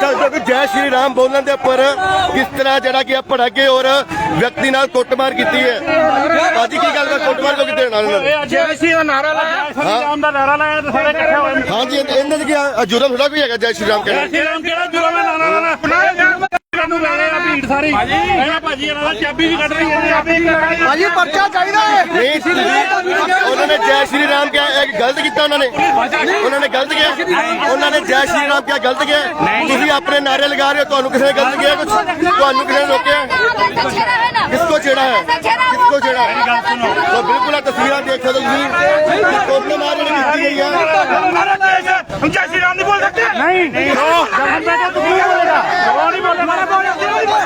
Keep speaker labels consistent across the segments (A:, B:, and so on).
A: ਹੋ ਕਿ ਜੈ ਸ਼੍ਰੀ ਰਾਮ ਬੋਲਣ ਦੇ ਉੱਪਰ ਕਿਸ ਤਰ੍ਹਾਂ ਜਿਹੜਾ ਕਿ ਭੜਕੇ ਔਰ ਵਿਅਕਤੀ ਨਾਲ ਕੁੱਟਮਾਰ ਕੀਤੀ ਹੈ। ਅੱਜ ਕੀ ਗੱਲ ਹੈ? ਕੁੱਟਮਾਰ ਕਿਉਂ ਕੀਤੀ ਨਾਲ ਇਹਨਾਂ ਨੇ?
B: ਜੈ ਸ਼੍ਰੀ ਦਾ ਨਾਰਾ ਲਾਇਆ
A: ਹਾਂ।
B: ਰਾਮ ਦਾ ਨਾਰਾ ਲਾਇਆ ਤੇ ਸਾਰੇ ਇਕੱਠੇ ਹੋਏ।
A: ਹਾਂਜੀ ਇਹ- ਇਹਨਾਂ ਦੇ ਕੀ ਜੁਰਮ ਥੋੜਾ ਕੋਈ ਹੈਗਾ ਜੈ ਸ਼੍ਰੀ ਰਾਮ
B: ਜੈ
A: ਕਹਿੰਦੇ
B: ਸ਼੍ਰੀ ਰਾਮ ਕਿਹੜਾ ਜੁਰਮ ਹੈ ਨਾਰਾ ਲਾਣਾ ਨੂੰ ਲੈ ਰਹੇ ਆ ਭੀੜ ਸਾਰੀ। ਇਹਨਾਂ ਭਾਜੀ ਇਹਨਾਂ ਦਾ ਚਾਬੀ ਵੀ ਕੱਢ ਰਹੀ ਹੈ ਚਾਬੀ ਵੀ ਕੱਢ ਰਹੀ ਹੈ
C: ਭਾਜੀ ਪਰਚਾ ਚਾਹੀਦਾ ਹੈ
A: ਨਹੀਂ ਸੀ ਉਹਨਾਂ ਨੇ ਜੈ ਸ਼੍ਰੀ ਰਾਮ ਕਿਹਾ ਇਹ ਗਲਤ ਕੀਤਾ ਉਹਨਾਂ ਨੇ। ਉਹਨਾਂ ਨੇ ਗਲਤ ਕਿਹਾ। ਉਹਨਾਂ ਨੇ ਜੈ ਸ਼੍ਰੀ ਰਾਮ ਕਿਹਾ ਗਲਤ ਕਿਹਾ। ਤੁਸੀਂ ਆਪਣੇ ਨਾਰੇ ਲਗਾ ਰਹੇ ਹੋ ਤੁਹਾਨੂੰ ਕਿਸੇ ਨੇ ਗਲਤ ਕਿਹਾ ਕੁਝ ਤੁਹਾਨੂੰ ਕਿਸੇ ਨੇ ਰੋਕਿਆ? ਕਿਸ ਕੋ ਛੇੜਾ ਹੈ? ਕਿਸ ਕੋ ਛੇੜਾ ਹੈ? ਤਾਂ ਬਿਲਕੁਲ ਆ ਤਸਵੀਰਾਂ ਦੇਖ ਸਕਦੇ ਤੁਸੀਂ। ਕੋਪਲੇ ਮਾਰ ਜਿਹੜੀ ਕੀਤੀ ਗਈ ਹੈ।
B: ਹਮ ਜੈ
A: ਸ਼੍ਰੀ ਰਾਮ ਨਹੀਂ। ਬੋਲ ਸਕਦੇ
B: ਨਹੀਂ। ਨਹੀਂ ਜਵਾਨ ਬੇਟਾ ਤੂੰ ਨਹੀਂ ਬੋਲੇਗਾ? ਜਵਾਨ ਨਹੀਂ
A: ਬੋਲੇਗਾ।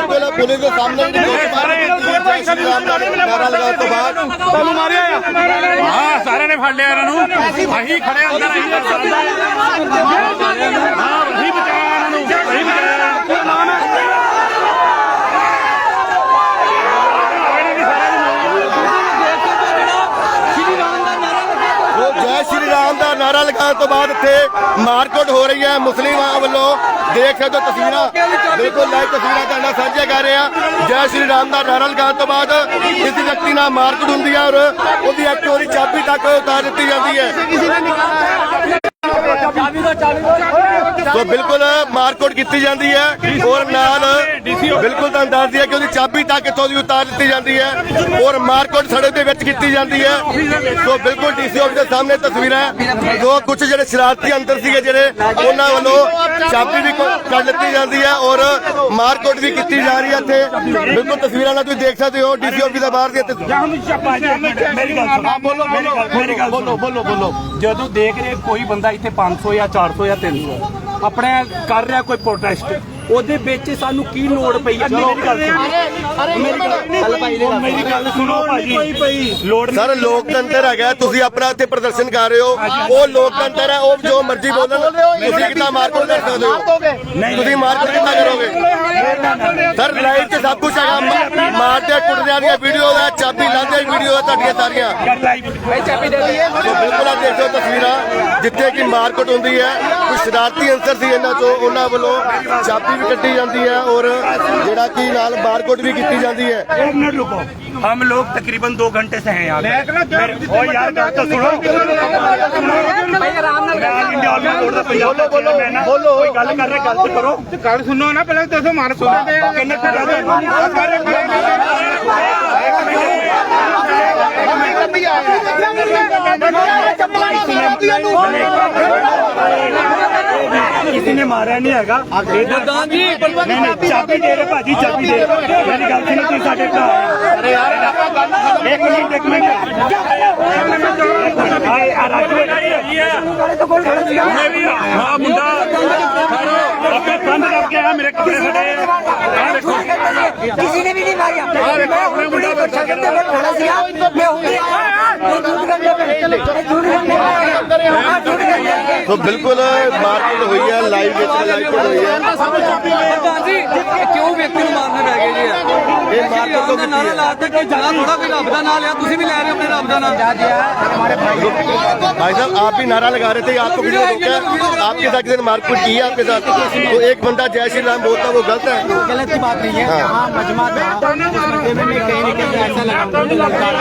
A: ਪਹਿਲਾਂ ਪੁਲਿਸ ਦੇ ਸਾਹਮਣੇ ਨਾਰਾ ਲਗਾਉਣ ਤੋਂ ਬਾਅਦ
B: ਤੁਹਾਨੂੰ ਮਾਰਿਆ ਹਾਂ ਸਾਰਿਆਂ ਨੇ ਫੜ ਲਿਆ ਇਹਨਾਂ ਨੂੰ ਅਸੀਂ ਖੜੇ ਅੰਦਰ ਆਈ ਹਾਂ ਅਸੀਂ
A: ਬਚਾ ਜੈ ਦਾ ਨਾਰਾ ਲਗਾਉਣ ਤੋਂ ਬਾਅਦ ਇੱਥੇ ਮਾਰਕੁੱਟ ਹੋ ਰਹੀ ਹੈ। ਮੁਸਲਿਮਾਂ ਵੱਲੋਂ ਦੇਖ ਸਕਦੇ ਹੋ ਤਸਵੀਰਾਂ। ਬਿਲਕੁਲ ਲਾਈਵ ਤਸਵੀਰਾਂ ਤੁਹਾਡਾ ਸਾਂਝਾ ਕਰ ਰਹੇ ਆ ਜੈ ਸ਼੍ਰੀ ਰਾਮ ਦਾ ਨਾਰਾ ਲਗਾਉਣ ਤੋਂ ਬਾਅਦ ਇਸ ਵਿਅਕਤੀ ਨਾਲ ਮਾਰਕੁੱਟ ਹੁੰਦੀ ਹੈ ਔਰ ਉਹਦੀ ਚੋਰੀ ਚਾਬੀ ਤੱਕ ਉਤਾਰ ਦਿੱਤੀ ਜਾਂਦੀ ਹੈ। ਸੋ ਬਿਲਕੁਲ ਮਾਰਕੁੱਟ ਕੀਤੀ ਜਾਂਦੀ ਹੈ। ਔਰ ਨਾਲ ਬਿਲਕੁਲ ਤੁਹਾਨੂੰ ਦੱਸ ਦਈਏ ਕਿ ਉਹਦੀ ਚਾਬੀ ਤੱਕ ਇੱਥੋਂ ਦੀ ਉਤਾਰ ਦਿੱਤੀ ਜਾਂਦੀ ਹੈ ਔਰ ਮਾਰਕੁੱਟ ਸੜਕ ਦੇ ਵਿੱਚ ਕੀਤੀ ਜਾਂਦੀ ਹੈ। ਸੋ ਬਿਲਕੁਲ ਡੀਸੀ ਆਫਿਸ ਦੇ ਸਾਹਮਣੇ ਤਸਵੀਰਾਂ ਹੈ। ਜੋ ਕੁਝ ਜਿਹੜੇ ਸ਼ਰਾਰਤੀ ਅੰਦਰ ਸੀਗੇ ਜਿਹੜੇ ਉਹਨਾਂ ਵੱਲੋਂ ਚਾਬੀ ਵੀ ਕੱਢ ਦਿੱਤੀ ਜਾਂਦੀ ਹੈ ਔਰ ਮਾਰਕੁੱਟ ਵੀ ਕੀਤੀ ਜਾ ਰਹੀ ਹੈ ਇੱਥੇ। ਬਿਲਕੁਲ ਤਸਵੀਰਾਂ ਨਾਲ ਤੁਸੀਂ ਦੇਖ ਸਕਦੇ ਹੋ ਡੀਸੀ ਆਫਿਸ ਦੇ ਬਾਹਰ ਦੀਆਂ
B: ਗੱਲ ਸੁਣੋ। ਬੋਲੋ ਬੋਲੋ ਬੋਲੋ ਬੋਲੋ ਬੋਲੋ ਜਦੋਂ ਦੇਖ ਰਹੇ ਕੋਈ ਬੰਦਾ ਇੱਥੇ 500 ਜਾਂ 400 ਜਾਂ 300 ਆਪਣੇ ਕਰ ਰਿਹਾ ਕੋਈ ਪ੍ਰੋਟੈਸਟ ਉਹਦੇ ਵਿੱਚ ਸਾਨੂੰ ਕੀ ਲੋੜ ਪਈ? ਹੈ ਮੇਰੀ ਗੱਲ ਸੁਣੋ। ਮੇਰੀ ਗੱਲ ਸੁਣੋ ਭਾਜੀ। ਲੋੜ
A: ਸਰ ਲੋਕਤੰਤਰ ਹੈਗਾ ਤੁਸੀਂ ਆਪਣਾ ਇੱਥੇ ਪ੍ਰਦਰਸ਼ਨ ਕਰ ਰਹੇ ਹੋ। ਉਹ ਲੋਕਤੰਤਰ ਹੈ ਉਹ ਜੋ ਮਰਜ਼ੀ ਬੋਲਣ ਤੁਸੀਂ ਕਿੱਦਾਂ ਮਾਰਕੁੱਟ ਕਰ ਸਕਦੇ ਹੋ? ਤੁਸੀਂ ਮਾਰਕੁੱਟ ਕਿੱਦਾਂ ਕਰੋਗੇ? ਸਰ ਲਾਈਵ 'ਚ ਸਭ ਕੁਝ ਹੈਗਾ ਮਾਰਦੇ ਕੁੱਟਦਿਆਂ ਦੀਆਂ ਵੀਡੀਓ ਹੈ ਚਾਬੀ ਲਾਉਂਦੇ ਵੀਡੀਓ ਹੈ ਤੁਹਾਡੀਆਂ ਸਾਰੀਆਂ। ਬਿਲਕੁਲ ਆ ਦੇਖੋ ਤਸਵੀਰਾਂ ਜਿੱਥੇ ਕਿ ਮਾਰਕੁੱਟ ਹੁੰਦੀ ਹੈ। ਕੁਝ ਸ਼ਰਾਰਤੀ ਅੰਸਰ ਸੀ ਇਹਨਾਂ ਚੋਂ ਉਹਨਾਂ ਵੱਲੋਂ ਚਾਬੀ ਵੀ ਕੱਢੀ ਜਾਂਦੀ ਹੈ ਔਰ ਜਿਹੜਾ ਕਿ ਨਾਲ ਬਾਰਕੋਡ ਵੀ ਕੀਤੀ ਜਾਂਦੀ ਹੈ
B: एक मिनट रुको हम लोग तकरीबन दो घंटे से हैं यहाँ पे ओ यार बात तो सुनो बोलो बोलो बोलो कोई गल कर रहे गल तो करो गल सुनो ना पहले दसो मार किन्ने किसी ने मारा नहीं हैगा प्रधान जी नहीं नहीं चाबी दे रहे भाजी चाबी दे रहे मेरी गल सुनो तुम साडे घर अरे यार एक मिनट एक मिनट हाय आ मैं भी हां मुंडा अपने बंद करके आया मेरे कपड़े फटे आ देखो
C: किसी ने भी नहीं मारी मैं हूँ पुलिस को छकन में खड़ा सीगा मैं हूँ मैं झूठ करने पे झूठ करने पे हाँ, झूठ करने पे
A: ਸੋ ਬਿਲਕੁਲ ਮਾਰਕੀਟ ਹੋਈ ਹੈ ਲਾਈਵ ਵਿੱਚ ਲਾਈਵ ਹੋਈ ਹੈ
D: ਪ੍ਰਧਾਨ ਜੀ ਇਹ ਕਿਉਂ ਵਿਅਕਤੀ ਨੂੰ ਮਾਰਨੇ ਪੈ ਗਏ ਜੀ ਇਹ
A: ਇਹ ਮਾਰਕੀਟ ਤੋਂ
D: ਦਾ ਨਾਰਾ ਲਾਤਾ ਕਿ ਜਨਾ ਥੋੜਾ ਵੀ ਰੱਬ ਦਾ ਨਾਮ ਲਿਆ ਤੁਸੀਂ ਵੀ ਲੈ ਰਹੇ ਹੋ ਆਪਣੇ ਰੱਬ ਦਾ ਨਾਮ
A: भाई साहब आप भी नारा लगा रहे थे आपको किसी ने रोका आपके साथ किसी ने मारपीट की है आपके साथ तो एक बंदा जय श्री राम बोलता है वो गलत है
B: गलत की बात नहीं है
A: हाँ।
B: यहाँ मजमा था उस मजमे में कहीं ना कहीं ऐसा लगा मुझे लगता है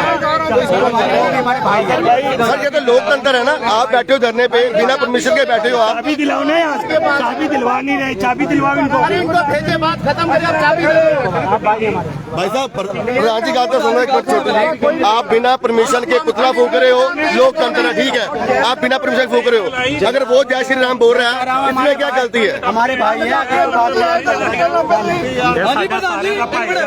B: तो इसको मारो कि हमारे भाई हैं।
A: सर ये तो लोकतंत्र है ना आप बैठे हो धरने पे बिना परमिशन के बैठे हो आप
E: चाबी दिलाओ ना यहाँ से चाबी दिलवा नहीं रहे चाबी दिलवाओ इनको
A: भाई साहब प्र- प्रधान जी का तो सुनो एक मिनट छोटे जी आप बिना परमिशन के पुतला फूक रहे हो लोकतंत्र है ठीक है आप बिना परमिशन फूक रहे हो अगर वो जय श्री राम बोल रहा है इसमें क्या गलती है
B: हमारे भाई हैं अगर बात
D: ਹਾਂਜੀ ਪ੍ਰਧਾਨ ਜੀ ਇੱਕ ਮਿੰਟ।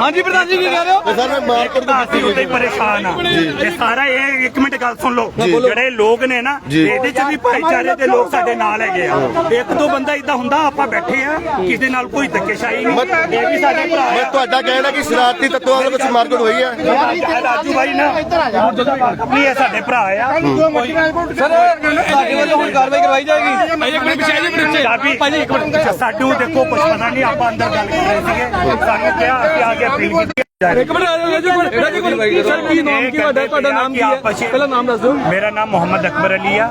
D: ਹਾਂਜੀ ਪ੍ਰਧਾਨ ਜੀ ਕੀ ਕਹਿ ਰਹੇ ਹੋ
A: तो सर मैं मारपीट तो
E: ਅਸੀਂ ਉੱਤੇ ਪਰੇਸ਼ਾਨ ਆ ਤੇ ਸਾਰਾ ਇਹ ਇੱਕ ਮਿੰਟ ਗੱਲ ਸੁਣ ਲਓ ਜਿਹੜੇ ਲੋਕ ਨੇ ਨਾ
A: ਜੀ।
E: ਇਹਦੇ ਚ ਵੀ ਭਾਈਚਾਰੇ ਦੇ ਲੋਕ ਸਾਡੇ ਨਾਲ ਹੈਗੇ ਆ। ਇੱਕ ਦੋ ਬੰਦਾ ਇਦਾਂ ਹੁੰਦਾ ਆਪਾਂ ਬੈਠੇ ਆ ਕਿਸੇ ਨਾਲ ਕੋਈ ਧੱਕੇਸ਼ਾਹੀ ਨਹੀਂ। ਇਹ ਵੀ ਸਾਡੇ ਭਰਾ ਆ।
A: ਤੁਹਾਡਾ ਕਹਿਣਾ ਕਿ ਸ਼ਰਾਰਤੀ ਤੱਤਾਂ ਦੇ ਵਿੱਚ ਮਾਰਕੀਟ ਹੋਈ ਹੈ
E: ਰਾਜੂ ਭਾਈ ਨਾ ਨਹੀਂ ਇਹ ਸਾਡੇ ਭਰਾ ਆ
D: ਸਰ ਸਾਡੇ ਵੱਲੋਂ ਹੁਣ ਕਾਰਵਾਈ ਕਰਵਾਈ ਜਾਏਗੀ। ਭਾਈ ਇੱਕ ਮਿੰਟ ਪਿੱਛੇ ਜੀ ਪਿੱਛੇ।
E: ਚਾਬੀ
D: ਭਾਈ ਇੱਕ ਮਿੰਟ
E: ਸਾਡੂ ਦੇਖੋ ਕੁਝ ਪਤਾ ਨਹੀਂ ਆਪਾਂ ਅੰਦਰ ਗੱਲ ਕਰ ਰਹੇ ਸੀਗੇ। ਸਾਨੂੰ ਕਿਹਾ ਅਸੀਂ ਆ ਕੇ ਅਪੀਲ ਕੀਤੀ
D: ਇੱਕ ਮਿੰਟ ਰਾਜੂ ਕੋਲ ਰਾਜੂ ਕੋਲ ਸਰ ਕੀ ਨਾਮ ਕੀ ਤੁਹਾਡਾ ਤੁਹਾਡਾ ਨਾਮ ਕੀ ਹੈ? ਪਹਿਲਾਂ ਨਾਮ ਦੱਸ ਦਿਓ।
E: ਮੇਰਾ ਨਾਮ ਮੁਹੰਮਦ ਅਕਬਰ ਅਲੀ ਆ।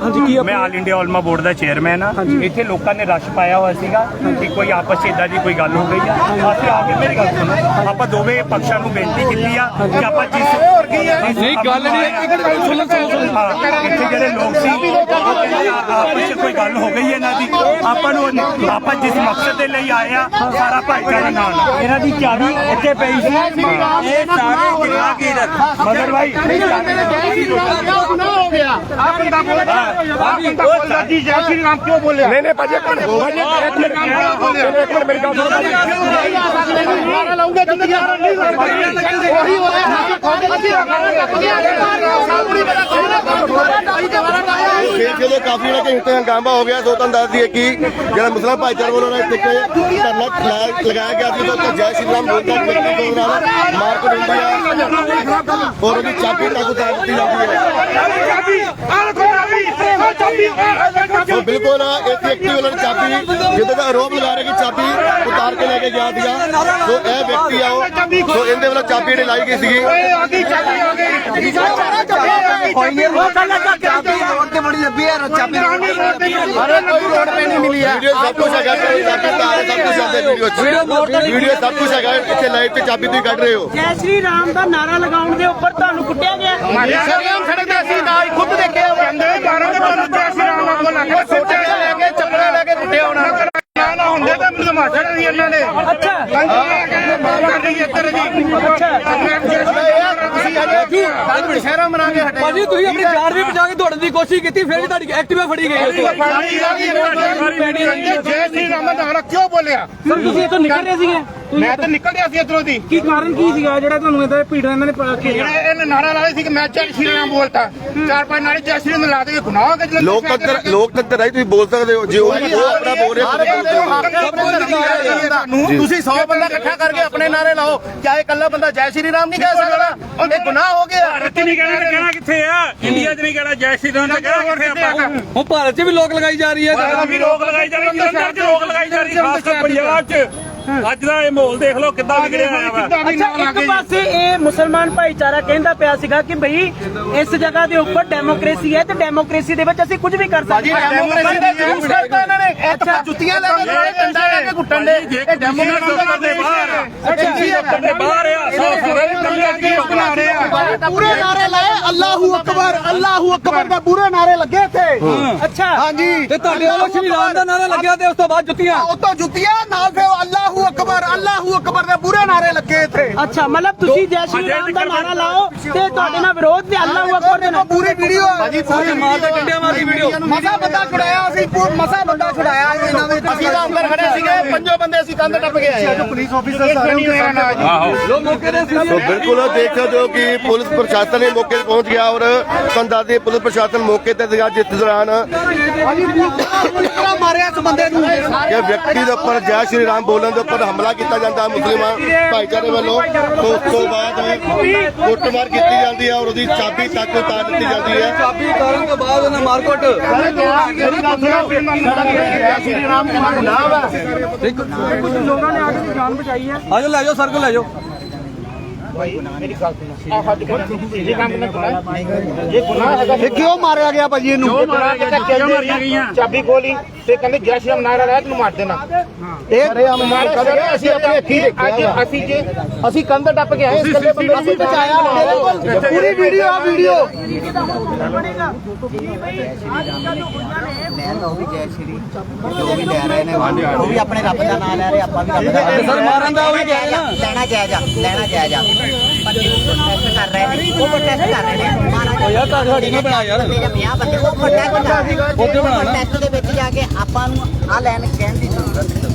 E: ਮੈਂ ਆਲ ਇੰਡੀਆ ਉਲਮਾ ਬੋਰਡ ਦਾ ਚੇਅਰਮੈਨ ਆ। ਇੱਥੇ ਲੋਕਾਂ ਨੇ ਰਸ਼ ਪਾਇਆ ਹੋਇਆ ਸੀਗਾ ਕਿ ਕੋਈ ਆਪਸ 'ਚ ਏਦਾਂ ਦੀ ਕੋਈ ਗੱਲ ਹੋ ਗਈ ਆ। ਅਸੀਂ ਆ ਕੇ ਮੇਰੀ ਗੱਲ ਸੁਣੋ। ਆਪਾਂ ਦੋਵੇਂ ਪੱਖਾਂ ਨੂੰ ਬੇਨਤੀ ਕੀਤੀ ਆ ਕਿ ਆਪਾਂ ਜਿਸ
D: ਨਹੀਂ ਗੱਲ ਨਹੀਂ ਇੱਕ ਮਿੰਟ ਸੁਣੋ ਸੁਣੋ ਸੁਣੋ।
E: ਹਾਂ, ਇੱਥੇ ਜਿਹੜੇ ਲੋਕ ਸੀ ਆਪਸ 'ਚ ਕੋਈ ਗੱਲ ਹੋ ਗਈ ਹੈ ਇਹਨਾਂ ਦੀ। ਆਪਾਂ ਨੂੰ ਆਪਾਂ ਜਿਸ ਮਕਸਦ ਦੇ ਲਈ ਆਏ ਆ ਸਾਰਾ ਭਾਈਚਾਰਾ ਨਾਲ। ਇਹਨਾਂ ਦੀ ਚਾਬੀ ਇੱਥੇ ਪਈ ਸੀ। ਇਹ ਸਾਰੇ ਗਿਰਾ ਕੇ ਰੱਖ ਮਗਰ ਭਾਈ ਜੀ ਜੈ ਸ਼੍ਰੀ ਕਿਉਂ ਬੋਲਿਆ ਨਹੀਂ ਨਹੀਂ ਭਾਜੀ ਭਾਜੀ ਇੱਕ ਮਿੰਟ ਇੱਕ ਮਿੰਟ ਮੇਰੀ ਗੱਲ ਸੁਣੋ ਲਾਉਂਗੇ ਜ਼ਿੰਦਗੀ ਉਹੀ
A: ਫਿਰ ਜਦੋਂ ਕਾਫੀ ਜਿਹੜਾ ਕਿ ਇੱਥੇ ਹੰਗਾਮਾ ਹੋ ਗਿਆ ਸੋ ਤੁਹਾਨੂੰ ਦੱਸ ਦਈਏ ਕਿ ਜਿਹੜਾ ਮੁਸਲਮਾਨ ਭਾਈਚਾਰੇ ਵੱਲੋਂ ਨਾ ਇੱਥੇ ਕਿ ਧਰਨਾ ਲਗਾਇਆ ਗਿਆ ਸੀ ਤਾਂ ਜੈ ਸ਼੍ਰੀ ਰਾਮ ਬੋਲਦਾ ਵਿਅਕਤੀ ਦੇ ਨਾਲ ਮਾਰਕੀਟ ਹੁੰਦੀ ਹੈ ਔਰ ਉਹਦੀ ਚਾਬੀ ਤੱਕ ਉਤਾਰ ਦਿੱਤੀ ਜਾਂਦੀ ਹੈ ਸੋ ਬਿਲਕੁਲ ਇੱਥੇ ਵਿਅਕਤੀ ਵੱਲੋਂ ਚਾਬੀ ਜਿਹਦੇ ਦਾ ਆਰੋਪ ਲਗਾ ਰਹੇ ਕਿ ਚਾਬੀ ਉਤਾਰ ਕੇ ਲੈ ਕੇ ਗਿਆ ਸੀਗਾ। ਸੋ ਇਹ ਵਿਅਕਤੀ ਆ ਉਹ ਸੋ ਇਹਦੇ ਵੱਲੋਂ ਚਾਬੀ ਜਿਹੜੀ ਲਾਈ ਗਈ ਸੀਗੀ। ਵੀਡੀਓ ਸਭ ਕੁਝ ਹੈਗਾ ਚਾਬੀ ਉਤਾਰ ਸਭ ਕੁਝ ਆਉਂਦੇ ਵੀਡੀਓ ਚ। ਵੀਡੀਓ ਸਭ ਕੁਝ ਹੈਗਾ ਇੱਥੇ ਲਾਈਵ ਤੇ ਚਾਬੀ ਤੁਸੀਂ ਕੱਢ ਰਹੇ ਹੋ।
F: ਜੈ ਸ਼੍ਰੀ ਰਾਮ ਦਾ ਨਾਰਾ ਲਗਾਉਣ ਦੇ ਉੱਪਰ ਤੁਹਾਨੂੰ ਕੁੱਟਿਆ ਗਿਆ।
E: ਸ਼ਰਮ ਸੜਕ ਅਸੀਂ ਨਾਲ ਖੁਦ ਦੇਖਿਆ ਕਹਿੰਦੇ 12 ਦੇ ਬਾਅਦ ਜੈ ਸ਼੍ਰੀ ਰਾਮ ਨਾਲ ਬੋਲਾ ਕੇ ਸੋਚਿਆ ਲੈ ਕੇ ਚੱਪਲਾਂ ਲੈ ਕੇ ਕੁੱਟਿਆ ਹੋਣਾ ਨਾ। ਹੁੰਦੇ ਤਾਂ ਮੈਨੂੰ ਮਾਸ਼ੜ ਸੀ ਇਹਨਾਂ ਨੇ
F: ਅੱਛਾ
E: ਹਾਂਜੀ ਇੱਧਰ ਜੀ। ਤੁਸੀਂ ਸ਼ਹਿਰਾਂ ਮਨਾ ਕੇ ਹਟੇ
D: ਭਾਜੀ ਤੁਸੀਂ ਆਪਣੀ ਜਾਨ ਵੀ ਬਚਾ ਕੇ ਦੌੜਨ ਦੀ ਕੋਸ਼ਿਸ਼ ਕੀਤੀ ਫਿਰ ਵੀ ਤੁਹਾਡੀ ਐਕਟਿਵਾ ਫੜੀ ਗਈ। ਉਸ ਤੋਂ ਬਾਅਦ।
E: ਜੈ ਸ਼੍ਰੀ ਰਾਮ ਦਾ ਨਾਰਾ ਕਿਉਂ ਬੋਲਿਆ?
F: ਸਰ ਤੁਸੀਂ ਇੱਥੋਂ ਨਿਕਲ ਰਹੇ ਸੀਗੇ।
E: ਮੈਂ ਤਾਂ ਨਿਕਲ ਗਿਆ ਸੀ ਇਧਰੋਂ ਦੀ।
F: ਕੀ ਕਾਰਨ ਕੀ ਸੀਗਾ ਜਿਹੜਾ ਤੁਹਾਨੂੰ ਇਹਦਾ ਭੀੜ ਇਹਨਾਂ ਨੇ ਪਾ ਕੇ
E: ਜਿਹੜਾ ਇਹਨੇ ਨਾਰਾ ਲਾਇਆ ਸੀ ਕਿ ਮੈਂ ਜੈ ਸ਼੍ਰੀ ਰਾਮ ਬੋਲਤਾ। ਚਾਰ ਪੰਜ ਨਾਰੇ ਜੈ ਸ਼੍ਰੀ ਰਾਮ ਲਾ ਦੇ ਗੁਨਾਹ ਹੋ ਗਿਆ ਜਲੰਧਰ
A: ਲੋਕਤੰਤਰ ਲੋਕਤੰਤਰ ਹੈ ਤੁਸੀਂ ਬੋਲ ਸਕਦੇ ਹੋ। ਜੇ ਉਹ ਉਹ ਆਪਣਾ ਬੋਲ ਰਿਹਾ ਤੁਸੀਂ ਬੋਲ ਸਕਦੇ ਹੋ
G: ਤੁਸੀਂ 100 ਬੰਦਾ ਇਕੱਠਾ ਕਰਕੇ ਆਪਣੇ ਨਾਰੇ ਲਾਓ। ਕਿਆ ਇਕੱਲਾ ਬੰਦਾ ਜੈ ਸ਼੍ਰੀ ਰਾਮ ਨਹੀਂ ਕਹਿ ਸਕਦਾ। ਇਹ ਗੁਨਾਹ ਹੋ ਗਿਆ।
E: ਭਾਰਤ ਨਹੀਂ ਕਹਿਣਾ ਕਿੱਥੇ ਆ? ਇੰਡੀਆ 'ਚ ਨਹੀਂ ਕਹਿਣਾ ਜੈ ਸ਼੍ਰੀ ਰਾਮ ਤੇ ਕਹਿਣਾ ਕਿੱਥੇ ਆਪਾਂ
D: ਹੁਣ ਭਾਰਤ 'ਚ ਵੀ ਲੋਕ ਲਗਾਈ ਜਾ ਰਹੀ ਹੈ।
E: ਵੀ ਰੋਕ ਲਗਾਈ ਜਾ ਰਹੀ ਜਲੰਧਰ 'ਚ ਰੋਕ ਲਗਾਈ ਜਾ ਰਹੀ ਖਾਸ ਕਰ ਪੰਜਾਬ 'ਚ। ਅੱਜ ਦਾ ਇਹ ਮਾਹੌਲ ਦੇਖ ਲਓ ਕਿੱਦਾਂ ਵਿਗੜਿਆ ਹੋਇਆ ਵਾ
F: ਅੱਛਾ ਇੱਕ ਪਾਸੇ ਇਹ ਮੁਸਲਮਾਨ ਭਾਈਚਾਰਾ ਕਹਿੰਦਾ ਪਿਆ ਸੀਗਾ ਕਿ ਭਈ ਇਸ ਜਗ੍ਹਾ ਦੇ ਉੱਪਰ ਡੈਮੋਕ੍ਰੇਸੀ ਹੈ ਤੇ ਡੈਮੋਕ੍ਰੇਸੀ ਦੇ ਵਿੱਚ ਅਸੀਂ ਕੁਝ ਵੀ ਕਰ ਸਕਦੇ ਹਾਂ
G: ਡੈਮੋਕ੍ਰੇਸੀ ਦਾ ਯੂਜ਼ ਕਰਤਾ ਇਹਨਾਂ ਨੇ ਇਹ ਤਾਂ ਜੁੱਤੀਆਂ ਲੈ ਕੇ ਨਾਰੇ ਡੰਡਾ ਲੈ ਕੇ ਘੁੱਟਣ ਦੇ ਇਹ ਡੈਮੋਕ੍ਰੇਸੀ
E: ਦਫ਼ਤਰ ਦੇ ਬਾਹਰ ਐਮਪੀ ਦਫ਼ਤਰ ਦੇ ਬਾਹਰ ਆ ਸੌ ਸੌ ਕੱਲੇ ਅੱਗੇ ਬਣਾ ਰਹੇ ਆ
G: ਪੂਰੇ ਨਾਰੇ ਲਾਏ ਅੱਲਾਹੂ ਅਕਬਰ ਅੱਲਾਹੂ ਅਕਬਰ। ਦੇ ਪੂਰੇ ਨਾਰੇ ਲੱਗੇ ਇੱਥੇ।
F: ਅੱਛਾ।
G: ਹਾਂਜੀ।
D: ਤੇ ਤੁਹਾਡੇ ਵੱਲੋਂ ਸ਼੍ਰੀ ਰਾਮ ਦਾ ਨਾਰਾ ਲੱਗਿਆ ਤੇ ਉਸ ਤੋਂ ਬਾਅਦ ਜੁੱਤੀਆਂ?
G: ਉਤੋਂ ਜੁੱਤੀਆਂ ਨਾਲ ਫਿਰ ਅੱਲਾਹੂ ਅਕਬਰ ਅੱਲਾਹੂ ਅਕਬਰ ਦੇ ਪੂਰੇ ਨਾਰੇ ਲੱਗੇ ਇੱਥੇ।
F: ਅੱਛਾ ਮਤਲਬ ਤੁਸੀਂ ਜੈ ਸ਼੍ਰੀ ਰਾਮ ਦਾ ਨਾਰਾ ਲਾਓ ਤੇ ਤੁਹਾਡੇ ਨਾਲ ਵਿਰੋਧ ਤੇ ਅੱਲਾਹੁ ਅਕਬਰ ਦੇ ਨਾਲ
G: ਪੂਰੀ ਵੀਡੀਓ ਭਾਜੀ
D: ਸਾਰੇ ਮਾਰ ਦੇ ਡੰਡਿਆਂ ਮਾਰ ਦੀ ਵੀਡੀਓ
G: ਮਸਾ ਬੰਦਾ ਛੁਡਾਇਆ ਅਸੀਂ ਪੂਰ- ਮਸਾ ਬੰਦਾ ਛੁਡਾਇਆ ਇਹਨਾਂ ਦੇ ਅਸੀਂ ਤਾਂ ਅੰਦਰ ਖੜੇ ਸੀਗੇ ਪੰਜੋ ਬੰਦੇ ਅਸੀਂ ਕੰਧ ਟੱਪ ਕੇ ਆਏ ਪੁਲਿਸ ਆਫੀਸਰ ਸਾਰੇ
D: ਲੋਕ ਮੌਕੇ ਤੇ ਸੀ
A: ਸੋ ਬਿਲਕੁਲ ਦੇਖ ਸਕਦੇ ਹੋ ਕਿ ਪੁਲਿਸ ਪ੍ਰਸ਼ਾਸਨ ਨੇ ਮੌਕੇ ਤੇ ਪਹੁੰਚ ਗਿਆ ਔਰ ਤੁਹਾਨੂੰ ਦੱਸ ਦਈਏ ਪੁਲਿਸ ਪ੍ਰਸ਼ਾਸਨ ਮੌਕੇ ਤੇ ਸੀਗਾ ਜਿਸ ਦੌਰਾਨ।
G: ਭਾਜੀ ਪੂਰਾ ਮਾਰਿਆ ਇਸ ਬੰਦੇ ਨੂੰ?
A: ਇਹ ਵਿਅਕਤੀ ਦੇ ਉੱਪਰ ਜੈ ਸ਼੍ਰੀ ਰਾਮ ਬੋਲਣ ਦੇ ਉੱਪਰ ਹਮਲਾ ਕੀਤਾ ਜਾਂਦਾ ਹੈ ਮੁਸਲਿਮਾਂ ਭਾਈਚਾਰੇ ਵੱਲੋਂ। ਤੋਂ ਉਸ ਤੋਂ ਬਾਅਦ ਕੁੱਟਮਾਰ ਕੀਤੀ ਜਾਂਦੀ ਹੈ ਔਰ ਉਹਦੀ ਚਾਬੀ ਤੱਕ ਉਤਾਰ ਦਿੱਤੀ ਜਾਂਦੀ ਹੈ।
E: ਚਾਬੀ ਉਤਾਰਨ ਤੋਂ ਬਾਅਦ ਉਹਨਾਂ ਮਾਰਕੁੱਟ।
H: ਸ਼੍ਰੀ ਰਾਮ ਜੀ ਦਾ ਨਾਮ ਹੈ
F: ਕੁਝ ਲੋਕਾਂ ਨੇ ਆ ਕੇ ਜਾਨ ਬਚਾਈ ਹੈ
E: ਆਜੋ ਲੈ ਜਾਓ ਸਰ ਲੈ ਜਾਓ।
H: ਇਹ ਕਿਉਂ ਮਾਰਿਆ ਗਿਆ ਭਾਜੀ ਇਹਨੂੰ। ਕਿਉਂ ਮਾਰਿਆ ਗਿਆ ਮਾਰੀਆਂ ਗਈਆਂ? ਚਾਬੀ ਖੋਲੀ ਤੇ ਕਹਿੰਦੇ ਜੈ ਸ਼੍ਰੀ ਰਾਮ ਨਾਰਾ ਲਾਇਆ ਤੈਨੂੰ ਮਾਰ ਦੇਣਾ। ਇਹ ਮਾਰੇ ਸਰ ਅਸੀਂ ਆਪਣੀ ਅੱਖੀ ਅੱਜ ਅਸੀਂ ਜੇ ਅਸੀਂ ਕੰਧ ਟੱਪ ਕੇ ਆਏ ਇਸ ਇਕੱਲੇ ਬੰਦੇ ਨੂੰ ਬਚਾਇਆ ਮੇਰੇ ਕੋਲ ਪੂਰੀ ਵੀਡੀਓ ਆ। ਵੀਡੀਓ
C: ਮੈਂ ਤਾਂ ਉਹ ਵੀ ਜੈ ਸ਼੍ਰੀ ਜੋ ਵੀ ਲੈ ਰਹੇ ਨੇ ਉਹ ਵੀ ਆਪਣੇ ਰੱਬ ਦਾ ਨਾਮ ਲੈ ਰਹੇ ਆਪਾਂ ਵੀ ਰੱਬ ਦਾ
E: ਸਰ ਮਾਰਨ ਦਾ ਉਹ ਵੀ ਰਿਹਾ।
C: ਲੈਣਾ ਜਾਇਜ਼ਾ ਲੈਣਾ ਜਾਇਜ਼ਾ ਪਰ ਜੋ ਪ੍ਰੋਟੈਸਟ ਕਰ ਰਹੇ ਨੇ ਉਹ ਪ੍ਰੋਟੈਸਟ ਕਰ ਰਹੇ ਨੇ ਮਹਾਰਾਜ
E: ਉਹ ਯਾਰ ਤੁਹਾਡੀ ਨਾ ਬਣਾ ਯਾਰ
C: ਜਿਹੜੇ 50 ਬੰਦੇ ਉਹ ਪ੍ਰੋਟੈਸਟ ਕਰ ਰਹੇ ਨੇ
E: ਉੱਥੇ
C: ਪ੍ਰੋਟੈਸਟ ਦੇ ਵਿੱਚ ਜਾ ਕੇ ਆਪਾਂ ਨੂੰ ਆ ਲੈਣ ਕਹਿਣ ਦੀ ਜ਼ਰੂਰਤ ਨਹੀਂ।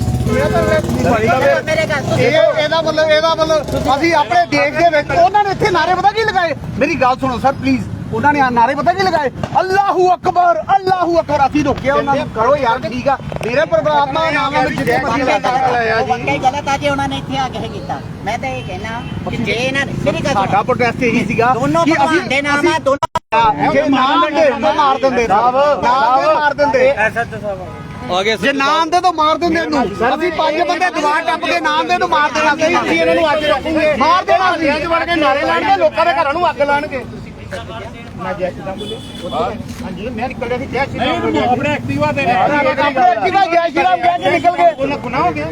H: ਇਹਦਾ ਮਤਲਬ ਇਹਦਾ ਮਤਲਬ ਅਸੀਂ ਆਪਣੇ ਦੇਸ਼ ਦੇ ਵਿੱਚ ਉਹਨਾਂ ਨੇ ਇੱਥੇ ਨਾਰੇ ਪਤਾ ਕੀ ਲਗਾਏ ਮੇਰੀ ਗੱਲ ਸੁਣੋ ਸਰ ਪਲੀਜ਼ ਉਹਨਾਂ ਨੇ ਆ ਨਾਰੇ ਪਤਾ ਕੀ ਲਗਾਏ ਅੱਲਾਹੂ ਅਕਬਰ ਅੱਲਾਹੂ ਅਕਬਰ ਅਸੀਂ ਰੋਕਿਆ ਉਹਨਾਂ ਨੂੰ ਕਰੋ ਯਾਰ ਠੀਕ ਆ ਮੇਰੇ ਪਰਮਾਤਮਾ ਦਾ ਨਾਮ ਹੈ ਜਿੱਥੇ ਮਰਜ਼ੀ
C: ਵਾਕਈ
H: ਲਾਤਾ ਲਾਇਆ
C: ਗਲਤ ਵਾਕਈ ਗਲਤ ਆ ਜੇ ਉਹਨਾਂ ਨੇ ਇੱਥੇ ਆ ਕੇ ਇਹ ਕੀਤਾ। ਮੈਂ ਤਾਂ ਇਹ ਕਹਿਣਾ ਕਿ ਜੇ। ਇਹਨਾਂ ਨੇ ਮੇਰੀ ਗੱਲ
H: ਸਾਡਾ ਪ੍ਰੋਟੈਸਟ ਇਹੀ ਸੀਗਾ
C: ਦੋਨੋਂ ਭਗਵਾਨ ਦੇ ਨਾਮ ਆ ਦੋਨੋਂ
H: ਜੇ ਨਾਮ ਦੇ ਤਾਂ ਮਾਰ ਦਿੰਦੇ ਨਾਮ ਦੇ ਮਾਰ ਦਿੰਦੇ।
E: ਆ ਗਏ।
H: ਜੇ ਨਾਮ ਦੇ ਤਾਂ ਮਾਰ ਦਿੰਦੇ ਇਹਨੂੰ। ਅਸੀਂ ਪੰਜ ਬੰਦੇ ਦੀਵਾਰ ਟੱਪ ਕੇ ਨਾਮ ਦੇ ਨੂੰ ਮਾਰ ਦੇਣਾ ਸੀ। ਅਸੀਂ ਇਹਨਾਂ ਨੂੰ ਅੱਜ ਰੱਖੂਗੇ ਮਾਰ ਦੇਣਾ ਸੀ। ਅੱਜ ਵੜ ਕੇ ਨਾਰੇ ਲਾਣਗੇ ਲੋਕਾਂ ਦੇ ਘਰਾਂ ਨੂੰ ਅੱਗ ਲਾਣਗੇ। ਮੈਂ ਹਾਂਜੀ ਮੈਂ ਨਿਕਲ ਗਿਆ ਸੀ ਬੋਲਿਆ ਆਪਣੇ ਐਕਟਿਵਾ ਦੇ ਆਪਣੇ ਐਕਟਿਵਾ ਜੈ ਸ਼੍ਰੀ ਰਾਮ ਕਹਿ ਕੇ ਨਿਕਲ ਗਏ। ਉਹਨਾਂ ਗੁਨਾਹ ਹੋ ਗਿਆ।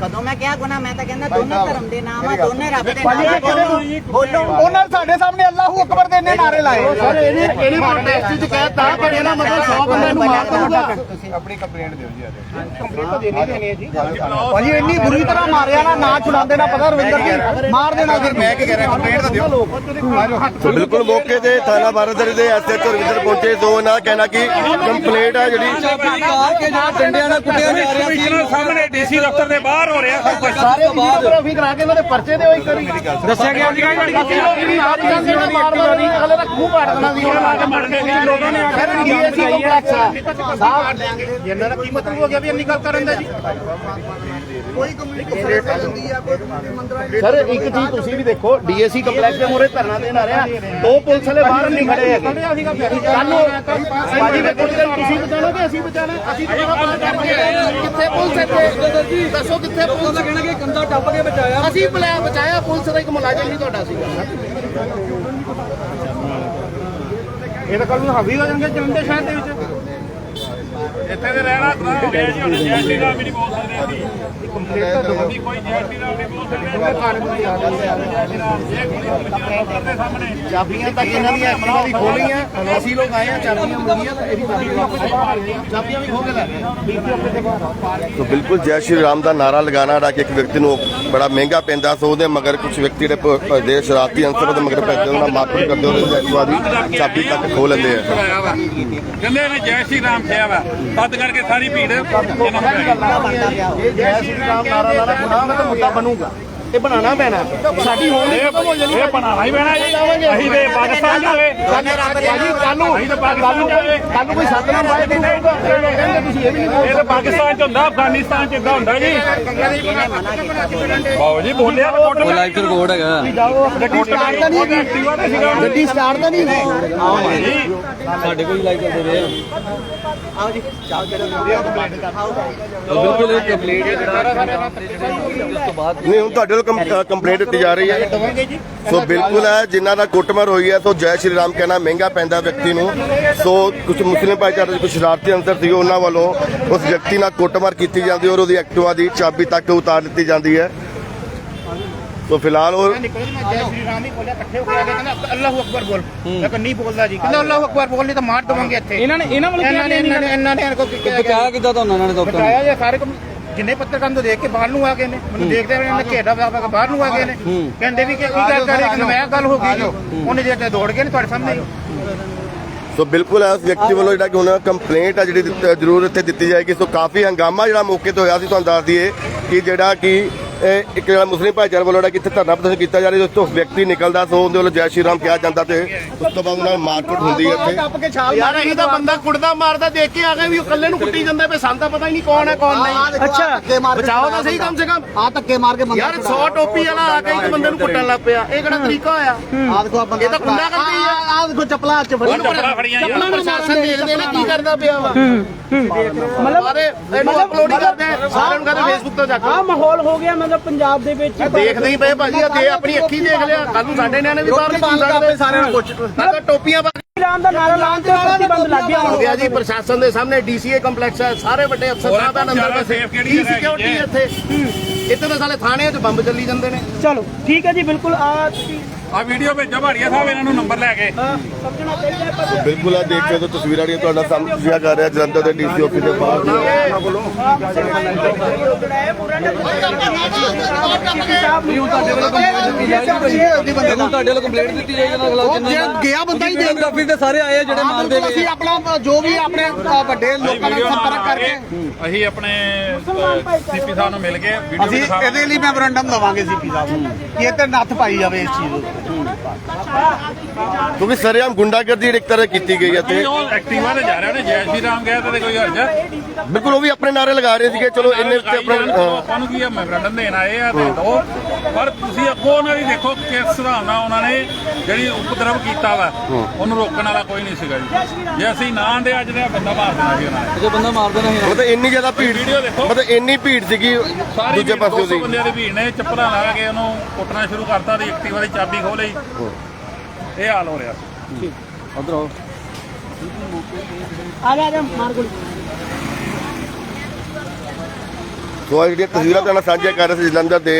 C: ਕਦੋਂ ਮੈਂ ਕਿਹਾ ਗੁਨਾ ਮੈਂ ਤਾਂ ਕਹਿੰਦਾ ਦੋਨੋਂ ਧਰਮ ਦੇ ਨਾਮ ਆ ਦੋਨੇ ਰੱਬ ਦੇ
H: ਭਾਜੀ, ਇਹ ਕਿਹੜੇ
C: ਨਾਮ ਆ ਬੋਲੋ
H: ਉਹਨਾਂ ਨੇ ਸਾਡੇ ਸਾਹਮਣੇ ਅੱਲਾਹੂ ਅਕਬਰ ਦੇ ਇੰਨੇ ਨਾਰੇ ਲਾਏ। ਸਰ ਇਹਨੇ ਇਹਨੇ ਪ੍ਰੋਟੈਸਟ ਚ ਕਹਿਤਾ ਪਰ ਇਹਨਾਂ ਮਤਲਬ 100 ਬੰਦੇ ਨੂੰ ਮਾਰ ਦਊਗਾ। ਆਪਣੀ ਕੰਪਲੇਂਟ ਦਿਓ ਜੀ ਕੰਪਲੇਂਟ ਤਾਂ ਦੇਣੀ ਦੇਣੀ ਹੈ ਜੀ। ਭਾਜੀ ਇੰਨੀ ਬੁਰੀ ਤਰ੍ਹਾਂ ਮਾਰਿਆ ਨਾ ਨਾ ਛੁਡਾਉਂਦੇ ਨਾ ਪਤਾ ਰਵਿੰਦਰ ਜੀ ਮਾਰ ਦੇਣਾ ਫਿਰ। ਮੈਂ ਕੀ ਕਹਿ ਰਿਹਾ ਕੰਪਲੇਂਟ ਤਾਂ ਦਿਓ। ਲੋਕ
A: ਸੋ ਬਿਲਕੁਲ ਮੌਕੇ ਤੇ ਥਾਣਾ ਬਾਰਾਦਰੀ ਦੇ ਐਸਐਚਓ ਰਵਿੰਦਰ ਪਹੁੰਚੇ ਉਹਨਾਂ ਦਾ ਕਹਿਣਾ ਕਿ ਕੰਪਲੇਂਟ ਆ ਜਿਹੜੀ
E: ਚਾਬੀ ਕਾਰ ਕੇ ਜਿਹੜਾ ਡੰਡਿਆਂ ਨਾਲ ਕੁੱਟਿਆ ਜਾ ਰਿਹਾ
B: ਸਾਹਮਣੇ ਡੀਸੀ ਦਫ਼ਤਰ ਦੇ ਬਾਹਰ ਹੋ ਰਿਹਾ। ਸਭ ਕੁਝ
H: ਸਾਰੇ ਵੀਡੀਓਗ੍ਰਾਫੀ ਕਰਾ ਕੇ ਉਹਨਾਂ ਦੇ ਪਰਚੇ ਦੇ ਹੋਈ ਕਰੀ।
B: ਦੱਸਿਆ ਗਿਆ ਸੀ ਕਿ
H: ਅਸੀਂ ਲੋਕ ਵੀ ਮਾਰ ਜਾਂਦੇ ਨੇ ਮਾਰ ਮਾਰ ਅਗਲੇ ਦਾ ਖੂਹ ਪਾੜ ਦੇਣਾ ਸੀ। ਉਹਨਾਂ ਨੇ
B: ਮਰ ਗਏ। ਲੋਕਾਂ ਨੇ
H: ਫਿਰ ਡੀਐਸਸੀ ਕੰਪਲੈਕਸ ਆ। ਸਾਹਿਬ ਇਹਨਾਂ ਦਾ ਕੀ ਮਤਲਬ ਹੋ ਗਿਆ ਵੀ ਇੰਨੀ ਗੱਲ ਕਰਨ ਦਾ ਜੀ? ਸਰ ਇੱਕ ਚੀਜ਼ ਤੁਸੀਂ ਵੀ ਦੇਖੋ ਡੀਐਸਸੀ ਕੰਪਲੈਕਸ ਦੇ ਮੂਹਰੇ ਧਰਨਾ ਦੇਣ ਆ ਰਿਹਾ ਉਹ ਪੁਲਿਸ ਵਾਲੇ ਬਾਹਰ ਨਹੀਂ ਖੜੇ ਹੈਗੇ। ਕੱਲ ਬਾਜੀ ਦੇ ਕੁਝ ਦਿਨ ਤੁਸੀਂ ਬਚਾਣਾ ਕਿ ਅਸੀਂ ਬਚਾਣਾ ਅਸੀਂ। ਕਿੱਥੇ ਪੁਲਿਸ ਇੱਥੇ? ਦੱਸੋ ਕਿੱਥੇ ਪੁਲਿਸ?
E: ਉਹਦਾ ਕਹਿਣਾ ਕਿ ਕੰਦਾ ਟੱਪ ਕੇ ਬਚਾਇਆ।
H: ਅਸੀਂ ਬੁਲਾਇਆ ਬਚਾਇਆ ਪੁਲਿਸ ਦਾ ਇੱਕ ਮੁਲਾਜ਼ਮ ਨਹੀਂ ਤੁਹਾਡਾ ਸੀਗਾ। ਇਹ ਤਾਂ ਕੱਲ ਨੂੰ ਹਾਵੀ ਹੋ ਜਾਣਗੇ ਜਲੰਧਰ ਸ਼ਹਿਰ ਦੇ ਵਿੱਚ।
B: ਇੱਥੇ ਦੇ ਰਹਿਣਾ ਤਾਂ ਹੋ ਗਿਆ ਜੀ ਹੁਣ ਜੈ ਸ਼੍ਰੀ ਰਾਮ ਵੀ ਨਹੀਂ ਬੋਲ ਸਕਦੇ ਅਸੀਂ।
H: ਕੰਪਲੀਟ ਤਾਂ ਦੋ
B: ਅਸੀਂ ਕੋਈ ਜੈ ਸ਼੍ਰੀ ਰਾਮ ਨਹੀਂ ਬੋਲ ਸਕਦੇ। ਜੈ ਸ਼੍ਰੀ ਰਾਮ ਇਹ ਕੋਈ ਦੇ ਸਾਹਮਣੇ।
H: ਚਾਬੀਆਂ ਤੱਕ ਇਹਨਾਂ ਦੀਆਂ ਐਕਟਿਵਾ ਦੀ ਖੋਲੀਆਂ। ਅਸੀਂ ਲੋਕ ਆਏ ਆ ਚਾਬੀਆਂ ਮਿਲੀਆਂ ਤਾਂ ਇਹਦੀ ਚਾਬੀਆਂ ਵੀ ਖੋ ਕੇ ਲੈ ਗਏ।
A: ਸੋ ਬਿਲਕੁਲ ਜੈ ਸ਼੍ਰੀ ਰਾਮ ਦਾ ਨਾਰਾ ਲਗਾਉਣਾ ਜਿਹੜਾ ਕਿ ਇੱਕ ਵਿਅਕਤੀ ਨੂੰ ਬੜਾ ਮਹਿੰਗਾ ਪੈਂਦਾ ਸੋ ਉਹਦੇ ਮਗਰ ਕੁਝ ਵਿਅਕਤੀ ਜਿਹੜੇ ਦੇ ਸ਼ਰਾਰਤੀ ਅੰਸਰ ਉਹਦੇ ਮਗਰ ਪੈਂਦੇ ਉਹਨਾਂ ਮਾਰਪੀਟ ਕਰਦੇ ਉਹਦੇ ਐਕਟਿਵਾ ਦੀ ਚਾਬੀ ਤੱਕ ਖੋਹ ਲੈਂਦੇ ਆ।
B: ਵਾ ਕਹਿੰਦੇ ਇਹਨੇ ਜੈ ਸ਼੍ਰੀ ਰਾਮ ਕਿਹਾ ਵਾ ਤਦ ਕਰਕੇ ਸਾਰੀ ਭੀੜ ਇਹਨਾਂ ਨੂੰ ਪੈ ਗਈ
H: ਇਹ ਜੈ ਸ਼੍ਰੀ ਰਾਮ ਨਾਰਾ ਲਾਣਾ ਗੁਨਾਹ ਤਾਂ ਮੁੱਦਾ ਬਣੂਗਾ। ਇਹ ਬਣਾਉਣਾ ਪੈਣਾ। ਸਾਡੀ ਹੋਣ ਦੀ ਖਤਮ ਹੋ ਜਾਣੀ।
B: ਇਹ ਬਣਾਉਣਾ ਹੀ ਪੈਣਾ ਜੀ। ਅਸੀਂ ਤੇ ਪਾਕਿਸਤਾਨ ਜਾਵੇ।
H: ਭਾਜੀ ਕੱਲ ਨੂੰ
B: ਅਸੀਂ ਤਾਂ ਪਾਕਿਸਤਾਨ ਜਾਵੇ।
H: ਕੱਲ ਨੂੰ ਕੋਈ ਫਿਰ ਲੋਕ ਕਹਿੰਦੇ ਤੁਸੀਂ ਇਹ ਵੀ ਨਹੀਂ ਬੋਲਦੇ
B: ਇਹ ਤਾਂ ਪਾਕਿਸਤਾਨ ਚ ਹੁੰਦਾ ਅਫਗਾਨਿਸਤਾਨ ਚ ਇਦਾਂ ਹੁੰਦਾ ਜੀ। ਬਾਬੂ ਜੀ ਬੋਲਿਆ ਰਿਪੋਰਟ
E: ਉਹ ਲਾਈਵ ਰਿਕਾਰਡ ਹੈਗਾ।
H: ਗੱਡੀ ਸਟਾਰਟ ਤਾਂ ਨਹੀਂ
B: ਤੇ ਸੀਗਾ
H: ਗੱਡੀ ਸਟਾਰਟ ਤਾਂ ਨਹੀਂ ਹੋਈ
E: ਸਾਡੇ ਕੋਲ ਲਾਈਵ ਚੱਲਦੇ ਰਹੇ
C: ਆਓ ਜੀ ਚਾਹ ਕੇ
E: ਉਹ ਬਿਲਕੁਲ ਇਹ ਕੰਪਲੀਟ ਹੈ ਜਿਹੜਾ ਉਸ ਤੋਂ ਬਾਅਦ
A: ਨਹੀਂ ਹੁਣ ਤੁਹਾਡੇ ਵੱਲੋਂ ਕੰਪਲੇਂਟ ਦਿੱਤੀ ਜਾ ਰਹੀ ਹੈ ਸੋ ਬਿਲਕੁਲ ਹੈ ਜਿਨ੍ਹਾਂ ਦਾ ਕੁੱਟਮਾਰ ਹੋਈ ਹੈ ਸੋ ਜੈ ਸ਼੍ਰੀ ਰਾਮ ਕਹਿਣਾ ਮਹਿੰਗਾ ਪੈਂਦਾ ਵਿਅਕਤੀ ਨੂੰ ਸੋ ਕੁਝ ਮੁਸਲਿਮ ਭਾਈਚਾਰੇ ਦੇ ਕੁਝ ਸ਼ਰਾਰਤੀ ਅੰਸਰ ਸੀ ਉਹਨਾਂ ਵੱਲੋਂ ਉਸ ਵਿਅਕਤੀ ਨਾਲ ਕੁੱਟਮਾਰ ਕੀਤੀ ਜਾਂਦੀ ਔਰ ਉਹਦੀ ਐਕਟਿਵਾ ਦੀ ਚਾਬੀ ਤੱਕ ਉਤਾਰ ਦਿੱਤੀ ਜਾਂਦੀ ਹੈ ਸੋ ਫਿਲਹਾਲ ਉਹ
H: ਨਿਕਲ ਮੈਂ ਜੈ ਸ਼੍ਰੀ ਰਾਮ ਹੀ ਬੋਲਿਆ ਇਕੱਠੇ ਹੋ ਕੇ ਆ ਕੇ ਕਹਿੰਦਾ ਅੱਲਾਹੂ ਅਕਬਰ ਬੋਲ ਮੈਂ ਕਿਹਾ ਨਹੀਂ ਬੋਲਦਾ ਜੀ ਕਹਿੰਦਾ ਅੱਲਾਹੂ ਅਕਬਰ ਬੋਲ ਨਹੀਂ ਤਾਂ ਮਾਰ ਦਵਾਂਗੇ ਇੱਥੇ ਇਹਨਾਂ ਨੇ ਇਹਨਾਂ ਵੱਲ ਇਹਨਾਂ ਨੇ ਇਹਨਾਂ ਨੇ ਇਹਨਾਂ ਨੇ
E: ਬਚਾਇਆ ਕਿੱਦਾਂ ਤੁਹਾਨੂੰ ਉਹਨਾਂ ਨੇ ਡਾਕਟਰ ਨੇ
H: ਬਤਾਇਆ ਜੇ ਸਾਰੇ ਕੰਮ- ਜਿੰਨੇ ਪੱਤਰਕਾਰ ਨੂੰ ਦੇਖ ਕੇ ਬਾਹਰ ਨੂੰ ਆ ਗਏ ਨੇ ਮੈਨੂੰ ਦੇਖਦੇ ਹੋਏ ਇਹਨਾਂ ਘੇੜਾ ਵਾ ਕੇ ਬਾਹਰ ਨੂੰ ਆ ਗਏ ਨੇ। ਕਹਿੰਦੇ ਵੀ ਕਿ ਕੀ ਗੱਲ ਕਰ ਰਹੇ ਕਿ ਨਵਾਂ ਗੱਲ ਹੋ ਗਈ। ਉਹਨੇ ਜੇ ਦੌੜ ਗਏ ਨੇ ਤੁਹਾਡੇ ਸਾਹਮਣੇ।
A: ਸੋ ਬਿਲਕੁਲ ਇਸ ਵਿਅਕਤੀ ਵੱਲੋਂ ਜਿਹੜਾ ਕਿ ਹੁਣ ਕੰਪਲੇਂਟ ਆ ਜਿਹੜੀ ਜ਼ਰੂਰ ਇੱਥੇ ਦਿੱਤੀ ਜਾਏਗੀ। ਸੋ ਕਾਫੀ ਹੰਗਾਮਾ ਜਿਹੜਾ ਮੌਕੇ ਤੇ ਹੋਇਆ ਸੀ ਤੁਹਾਨੂੰ ਦੱਸ ਦਈਏ ਕਿ ਜਿਹੜਾ ਕਿ ਇਹ ਇੱਕ ਜਿਹੜਾ ਮੁਸਲਿਮ ਭਾਈਚਾਰੇ ਵੱਲੋਂ ਜਿਹੜਾ ਕਿ ਇੱਥੇ ਧਰਨਾ ਪ੍ਰਦਰਸ਼ਨ ਕੀਤਾ ਜਾ ਰਿਹਾ ਉਸ ਤੋਂ ਵਿਅਕਤੀ ਨਿਕਲਦਾ ਸੋ ਉਹਦੇ ਵੱਲੋਂ ਜੈ ਸ਼੍ਰੀ ਰਾਮ ਕਿਹਾ ਜਾਂਦਾ ਤੇ ਉਸ ਤੋਂ ਬਾਅਦ ਉਹਨਾਂ ਨਾਲ ਮਾਰਕੁੱਟ ਹੁੰਦੀ ਹੈ ਇੱਥੇ।
H: ਟੱਪ ਕੇ ਛਾਲ ਯਾਰ ਤਾਂ ਬੰਦਾ ਕੁੱਟਦਾ ਮਾਰਦਾ ਦੇਖ ਕੇ ਆ ਗਏ ਵੀ ਉਹ ਇਕੱਲੇ ਨੂੰ ਕੁੱਟੀ ਜਾਂਦੇ ਪਏ ਸਾਨੂੰ ਤਾਂ ਪਤਾ ਹੀ ਨਹੀਂ ਕੌਣ ਹੈ ਕੌਣ ਨਹੀਂ।
F: ਅੱਛਾ।
H: ਬਚਾਓ ਤਾਂ ਸਹੀ ਕਮ ਸੇ ਕਮ।
C: ਆ ਧੱਕੇ ਮਾਰ ਕੇ ਬੰਦਾ
H: ਯਾਰ 100 ਟੋਪੀ ਵਾਲਾ ਆ ਕੇ ਇੱਕ ਬੰਦੇ ਨੂੰ ਕੁੱਟਣ ਲੱਗ ਪਿਆ। ਇਹ ਕਿਹੜਾ ਤਰੀਕਾ ਹੋਇਆ?
C: ਆ ਦੇਖੋ ਆ ਬੰਦਾ
H: ਇਹ ਤਾਂ ਗੁੰਡਾ ਕਰਦੀ ਆ।
C: ਆ ਦੇਖੋ ਚੱਪਲਾਂ ਹੱਥ ਚ ਫੜੀ
B: ਚੱਪਲਾਂ ਫੜੀਆਂ
H: ਆਪਣਾ ਪ੍ਰਸ਼ਾਸਨ ਦੇਖਦੇ ਨੇ ਕੀ ਕਰਦਾ ਪਿਆ ਵਾ।
F: ਮਤਲਬ
H: ਸਾਰੇ ਇਹਨੂੰ ਅਪਲੋਡ ਹੀ ਕਰਦੇ ਸਾਰਿਆਂ ਨੂੰ ਕਹਿੰਦੇ ਫੇਸਬੁੱਕ ਤੇ ਜਾ ਕੇ।
F: ਆ ਮਾਹੌਲ ਹੋ ਗਿਆ ਮਤਲਬ ਪੰਜਾਬ ਦੇ ਵਿੱਚ
H: ਦੇਖਦੇ ਹੀ ਪਏ ਭਾਜੀ ਤੇ ਆਪਣੀ ਅੱਖੀ ਦੇਖ ਲਿਆ। ਕੱਲ ਨੂੰ ਸਾਡੇ ਨਿਆਣੇ ਵੀ ਬਾਹਰ ਨਹੀਂ ਪਾ ਸਕਦੇ ਸਾਰਿਆਂ ਨੂੰ ਪੁੱਛ ਟੋਪੀਆਂ ਪਾ ਕੇ
F: ਰਾਮ ਦਾ ਨਾਰਾ ਲਾਉਣ ਤੇ ਪ੍ਰਤੀਬੰਧ ਲੱਗ ਗਿਆ।
H: ਹੋ ਗਿਆ ਜੀ ਪ੍ਰਸ਼ਾਸਨ ਦੇ ਸਾਹਮਣੇ ਡੀਸੀਏ ਕੰਪਲੈਕਸ ਹੈ ਸਾਰੇ ਵੱਡੇ ਅਫਸਰ ਸਾਹਿਬ
B: ਕਿਹੜੀ
H: ਸਿਕਿਉਰਿਟੀ
B: ਹੈਗੀ ਹੈ?
H: ਇੱਥੇ? ਇੱਥੇ ਤਾਂ ਸਾਲੇ ਥਾਣੇ 'ਚ ਬੰਬ ਚੱਲੀ ਜਾਂਦੇ ਨੇ।
F: ਚਲੋ ਠੀਕ ਹੈ ਜੀ ਬਿਲਕੁਲ ਆ
B: ਆ ਵੀਡੀਓ ਭੇਜੋ ਭਾੜੀਆ ਸਾਹਿਬ ਇਹਨਾਂ ਨੂੰ ਨੰਬਰ ਲੈ ਕੇ।
F: ਹੈ
A: ਬਿਲਕੁਲ ਆ ਦੇਖ ਕੇ ਤਾਂ ਤਸਵੀਰਾਂ ਜਿਹੜੀਆਂ ਤੁਹਾਡਾ ਸਾਹਮਣੇ ਤੁਸੀਂ ਕਰ ਰਿਹਾ ਜਲੰਧਰ ਦੇ ਡੀਸੀ ਆਫਿਸ ਦੇ ਬਾਹਰ।
E: ਹੁਣ ਤੁਹਾਡੇ ਵੱਲੋਂ ਕੰਪਲੇਂਟ ਦਿੱਤੀ ਜਾਏਗੀ ਨਾ ਅਗਲਾ
C: ਜੇ ਗਿਆ ਬੰਦਾ ਹੀ ਦੇਖ
E: ਕਾਫੀ ਤੇ ਸਾਰੇ ਆਏ ਆ ਜਿਹੜੇ ਮਾਰਦੇ
C: ਬਿਲਕੁਲ ਅਸੀਂ ਆਪਣਾ ਜੋ ਵੀ ਆਪਣੇ ਅ, ਵੱਡੇ ਲੋਕਾਂ ਨਾਲ ਸੰਪਰਕ ਕਰਕੇ
B: ਅਸੀਂ ਆਪਣੇ ਸੀਪੀ ਸਾਹਿਬ ਨੂੰ ਮਿਲ ਕੇ ਵੀਡੀਓ
C: ਅਸੀਂ
B: ਦਿਖਾ
C: ਇਹਦੇ ਲਈ ਮੈਮੋਰੰਡਮ ਦਵਾਂਗੇ ਸੀਪੀ ਸਾਹਿਬ ਨੂੰ ਕਿ ਇਹ ਤੇ ਨੱਥ ਪਾਈ ਜਾਵੇ ਇਸ ਚੀਜ਼ ਉੱਤੇ।
A: ਕਿਉਂਕਿ ਸਰੇਆਮ ਗੁੰਡਾਗਰਦੀ ਇੱਕ ਤਰ੍ਹਾਂ ਕੀਤੀ ਗਈ ਹੈ ਤੇ
B: ਉਹ ਐਕਟਿਵਾ ਤੇ ਜਾ ਰਿਹਾ ਨੇ ਜੈ ਸ਼੍ਰੀ ਰਾਮ ਗਿਆ ਤੇ ਕੋਈ ਹਰਜ
A: ਬਿਲਕੁਲ ਉਹ ਵੀ ਆਪਣੇ ਨਾਰੇ ਲਗਾ ਰਹੇ ਸੀਗੇ ਚਲੋ ਇੰਨੇ ਤੇ ਆਪਣਾ
B: ਆਪਾਂ ਨੂੰ ਕੀ ਆ ਮੈਮੋਰੰਡਮ ਦੇਣ ਆਏ ਆ ਤੇ ਦੋ। ਪਰ ਤੁਸੀਂ ਅੱਗੋਂ ਉਹਨਾਂ ਦੀ ਦੇਖੋ ਕਿਸ ਹਿਸਾਬ ਨਾਲ ਉਹਨਾਂ ਨੇ ਜਿਹੜੀ ਉਪਦਰਵ ਕੀਤਾ ਵਾ ਉਹਨੂੰ ਰੋਕਣ ਵਾਲਾ ਕੋਈ ਨਹੀਂ ਸੀਗਾ ਜੀ। ਜੇ ਅਸੀਂ ਨਾ ਦੇ ਅੱਜ ਦਾ ਬੰਦਾ ਮਾਰ ਦੇਣਾ ਸੀ ਉਹਨਾਂ ਨੇ।
E: ਜੇ ਬੰਦਾ ਮਾਰ ਦੇਣਾ ਸੀ
A: ਮਤਲਬ ਇੰਨੀ ਜ਼ਿਆਦਾ ਭੀੜ
B: ਵੀਡੀਓ ਦੇਖੋ।
A: ਮਤਲਬ ਇੰਨੀ ਭੀੜ ਸੀਗੀ ਦੂਜੇ ਪਾਸੇ
B: 200
A: ਦੀ
B: ਬੰਦਿਆਂ ਦੀ ਭੀੜ ਨੇ ਚੱਪਲਾਂ ਲਾ ਕੇ ਉਹਨੂੰ ਕੁੱਟਣਾ ਸ਼ੁਰੂ ਕਰਤਾ ਤੇ ਐਕਟਿਵਾ ਦੀ ਚਾਬੀ ਖੋਹ ਲਈ। ਇਹ ਹਾਲ ਹੋ ਰਿਹਾ।
E: ਉਧਰ ਆਓ।
F: ਆ ਜਾ ਆ ਜਾ ਮਾਰ ਗੋਲੀ।
A: ਸੋ ਇਹ ਜਿਹੜੀਆਂ ਤਸਵੀਰਾਂ ਤੁਹਾਨੂੰ ਸਾਂਝੀਆਂ ਕਰ ਰਹੇ ਸੀ ਜਲੰਧਰ ਦੇ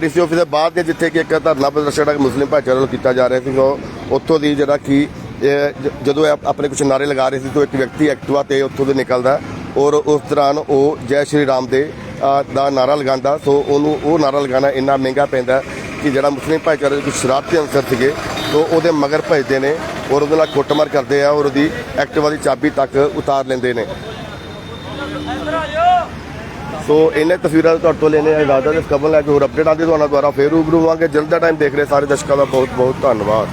A: ਡੀਸੀ ਆਫਿਸ ਦੇ ਬਾਹਰ ਦੇ ਜਿੱਥੇ ਕਿ ਇੱਕ ਧਰਨਾ ਪ੍ਰਦਰਸ਼ਨ ਜਿਹੜਾ ਮੁਸਲਿਮ ਭਾਈਚਾਰੇ ਵੱਲੋਂ ਕੀਤਾ ਜਾ ਰਿਹਾ ਸੀ ਉਹ ਉੱਥੋਂ ਦੀ ਜਿਹੜਾ ਕਿ ਇਹ ਜ- ਜਦੋਂ ਇਹ ਆਪਣੇ ਕੁਝ ਨਾਰੇ ਲਗਾ ਰਹੇ ਸੀ ਤਾਂ ਇੱਕ ਵਿਅਕਤੀ ਐਕਟਿਵਾ ਤੇ ਉੱਥੋਂ ਦੇ ਨਿਕਲਦਾ ਔਰ ਉਸ ਦੌਰਾਨ ਉਹ ਜੈ ਸ਼੍ਰੀ ਰਾਮ ਦੇ ਅ, ਦਾ ਨਾਰਾ ਲਗਾਉਂਦਾ ਸੋ ਉਹਨੂੰ ਉਹ ਨਾਰਾ ਲਗਾਉਣਾ ਇੰਨਾ ਮਹਿੰਗਾ ਪੈਂਦਾ ਕਿ ਜਿਹੜਾ ਮੁਸਲਿਮ ਭਾਈਚਾਰੇ ਦੇ ਕੁਝ ਸ਼ਰਾਰਤੀ ਅਨਸਰ ਸੀਗੇ ਸੋ ਉਹਦੇ ਮਗਰ ਭਜਦੇ ਨੇ ਔਰ ਉਹਦੇ ਨਾਲ ਕੁੱਟਮਾਰ ਕਰਦੇ ਆ ਔਰ ਉਹਦੀ ਐਕਟਿਵਾ ਦੀ ਚਾਬੀ ਤੱਕ ਉਤਾਰ ਲੈਂਦੇ ਨੇ। ਸੋ ਇਹਨੇ ਤਸਵੀਰਾਂ ਤੁਹਾਡੇ ਤੋਂ ਲੈਣੇ ਆ, ਇਜਾਜ਼ਤ ਇਸ ਖਬਰ ਲੈ ਕੇ ਹੋਰ ਅਪਡੇਟ ਆਉਂਦੀ ਤੁਹਾਨੂੰ ਦੁਆਰਾ ਫੇਰ ਰੂਬਰੂ ਹੋਵਾਂਗੇ। ਜਲਦ ਦਾ ਟਾਈਮ ਦੇਖ ਰਹੇ ਸਾਰੇ ਦਰਸ਼ਕਾਂ ਦਾ ਬਹੁਤ ਬਹੁਤ ਧੰਨਵਾਦ।